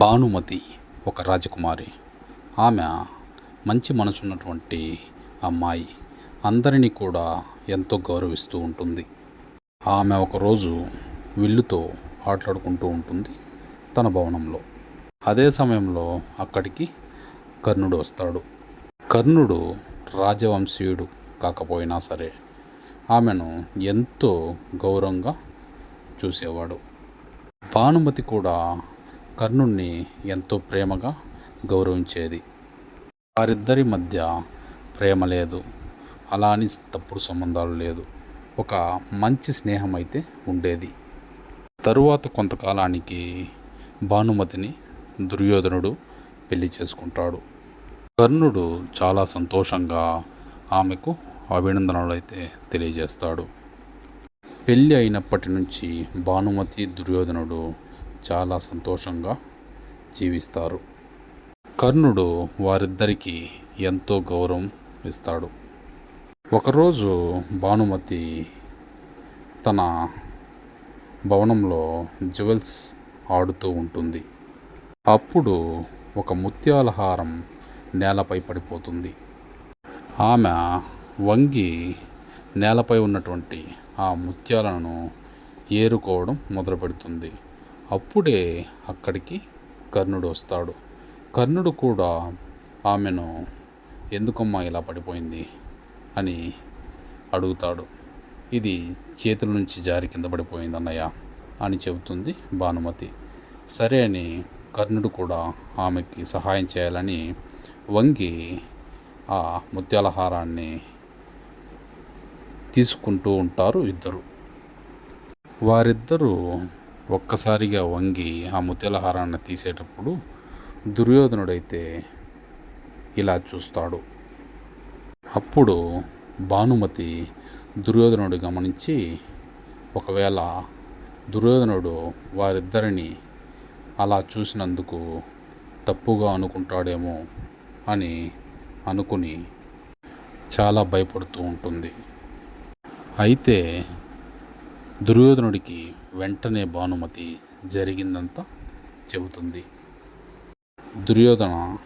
భానుమతి ఒక రాజకుమారి. ఆమె మంచి మనసున్నటువంటి అమ్మాయి. అందరినీ కూడా ఎంతో గౌరవిస్తూ ఉంటుంది. ఆమె ఒకరోజు విల్లుతో ఆటలాడుకుంటూ ఉంటుంది తన భవనంలో. అదే సమయంలో అక్కడికి కర్ణుడు వస్తాడు. కర్ణుడు రాజవంశీయుడు కాకపోయినా సరే ఆమెను ఎంతో గౌరవంగా చూసేవాడు. భానుమతి కూడా కర్ణుణ్ణి ఎంతో ప్రేమగా గౌరవించేది. వారిద్దరి మధ్య ప్రేమ లేదు. అలా అని తప్పుడు సంబంధాలు లేదు. ఒక మంచి స్నేహం అయితే ఉండేది. తరువాత కొంతకాలానికి భానుమతిని దుర్యోధనుడు పెళ్ళి చేసుకుంటాడు. కర్ణుడు చాలా సంతోషంగా ఆమెకు అభినందనలు అయితే తెలియజేస్తాడు. పెళ్ళి అయినప్పటి నుంచి భానుమతి దుర్యోధనుడు చాలా సంతోషంగా జీవిస్తారు. కర్ణుడు వారిద్దరికీ ఎంతో గౌరవం ఇస్తాడు. ఒకరోజు భానుమతి తన భవనంలో జ్యువెల్స్ ఆడుతూ ఉంటుంది. అప్పుడు ఒక ముత్యాలహారం నేలపై పడిపోతుంది. ఆమె వంగి నేలపై ఉన్నటువంటి ఆ ముత్యాలను ఏరుకోవడం మొదలుపెడుతుంది. అప్పుడే అక్కడికి కర్ణుడు వస్తాడు. కర్ణుడు కూడా ఆమెను ఎందుకమ్మా ఇలా పడిపోయింది? అని అడుగుతాడు. ఇది చేతుల నుంచి జారి కింద పడిపోయింది అన్నయ్య అని చెబుతుంది భానుమతి. సరే అని కర్ణుడు కూడా ఆమెకి సహాయం చేయాలని వంగి ఆ ముత్యాల హారాన్ని తీసుకుంటూ ఉంటారు ఇద్దరు. వారిద్దరూ ఒక్కసారిగా వంగి ఆ ముత్యాల హారాన్ని తీసేటప్పుడు దుర్యోధనుడైతే ఇలా చూస్తాడు. అప్పుడు భానుమతి దుర్యోధనుడు గమనించి ఒకవేళ దుర్యోధనుడు వారిద్దరిని అలా చూసినందుకు తప్పుగా అనుకుంటాడేమో అని అనుకుని చాలా భయపడుతూ ఉంటుంది. అయితే దుర్యోధనుడికి వెంటనే భానుమతి జరిగిందంతా చెబుతుంది. దుర్యోధన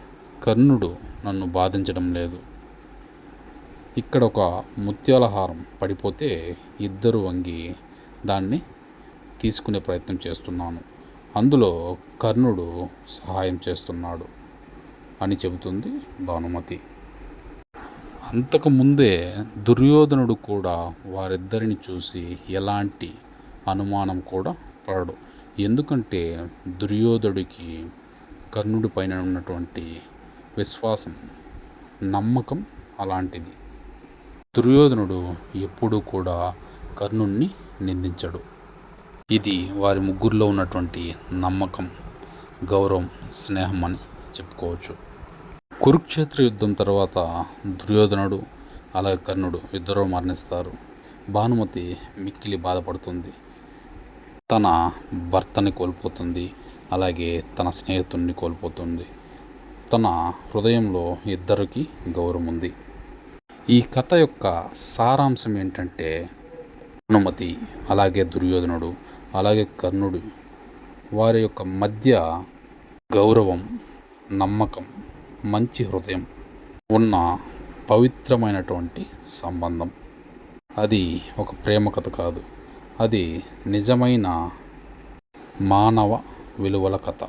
కర్ణుడు నన్ను బాధించడం లేదు. ఇక్కడ ఒక ముత్యాలహారం పడిపోతే ఇద్దరు వంగి దాన్ని తీసుకునే ప్రయత్నం చేస్తున్నాను. అందులో కర్ణుడు సహాయం చేస్తున్నాడు అని చెబుతుంది భానుమతి. అంతకుముందే దుర్యోధనుడు కూడా వారిద్దరిని చూసి ఎలాంటి అనుమానం కూడా పడడు. ఎందుకంటే దుర్యోధుడికి కర్ణుడి పైన ఉన్నటువంటి విశ్వాసం నమ్మకం అలాంటిది. దుర్యోధనుడు ఎప్పుడూ కూడా కర్ణుణ్ణి నిందించడు. ఇది వారి ముగ్గురిలో ఉన్నటువంటి నమ్మకం గౌరవం స్నేహం అని చెప్పుకోవచ్చు. కురుక్షేత్ర యుద్ధం తర్వాత దుర్యోధనుడు అలాగే కర్ణుడు ఇద్దరు మరణిస్తారు. భానుమతి మిక్కిలి బాధపడుతుంది. తన భర్తని కోల్పోతుంది అలాగే తన స్నేహితుడిని కోల్పోతుంది. తన హృదయంలో ఇద్దరికి గౌరవం ఉంది. ఈ కథ యొక్క సారాంశం ఏంటంటే అనుమతి అలాగే దుర్యోధనుడు అలాగే కర్ణుడు వారి యొక్క మధ్య గౌరవం నమ్మకం మంచి హృదయం ఉన్న పవిత్రమైనటువంటి సంబంధం. అది ఒక ప్రేమ కథ కాదు. అది నిజమైన మానవ విలువల కథ.